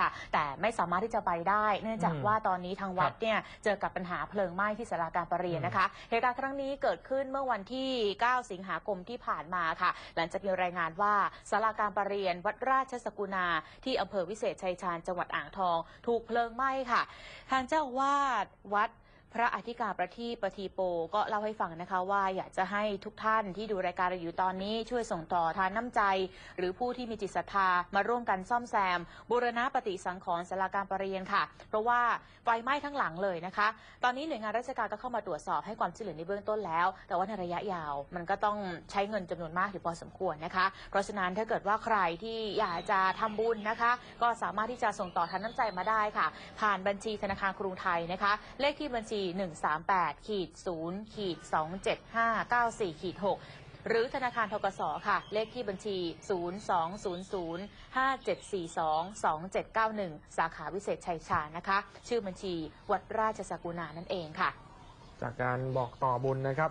ค่ะแต่ไม่สามารถที่จะไปได้ เนื่องจากอืมว่าตอนนี้ทางวัดครับเนี่ยเจอกับปัญหาเพลิงไหม้ที่สาราการประเรียนอืมนะคะเหตุการณ์ครั้งนี้เกิดขึ้นเมื่อวันที่ 9 สิงหาคมที่ผ่านมาค่ะ หลังจากมีรายงานว่าสาราการประเรียน วัดราชสกุณาที่อำเภอวิเศษชัยชาญจังหวัดอ่างทอง ถูกเพลิงไหม้ค่ะ ทางเจ้าอาวาสวัด พระอธิการประทีปปทีโปก็เล่าให้ฟังนะคะว่าอยากจะให้ทุกท่านที่ดูรายการเราอยู่ตอนนี้ช่วยส่งต่อทานน้ำใจ หรือผู้ที่มีจิตศรัทธามาร่วมกันซ่อมแซม บูรณะปฏิสังขรณ์ศาลาการประเรียนค่ะ เพราะว่าไฟไหม้ทั้งหลังเลยนะคะ ตอนนี้หน่วยงานราชการก็เข้ามาตรวจสอบให้ความช่วยเหลือในเบื้องต้นแล้ว แต่ว่าในระยะยาวมันก็ต้องใช้เงินจำนวนมากอยู่พอสมควรนะคะ เพราะฉะนั้นถ้าเกิดว่าใครที่อยากจะทำบุญนะคะ ก็สามารถที่จะส่งต่อทานน้ำใจมาได้ค่ะ ผ่านบัญชีธนาคารกรุงไทยนะคะ เลขที่บัญชี138ขีด0ขีด27594ขีด6หรือธนาคารทกสค่ะ เลขที่บัญชี 020057422791 สาขาวิเศษชัยชาญนะคะ ชื่อบัญชีวัดราชสกุณานั่นเองค่ะ จากการบอกต่อบุญนะครับ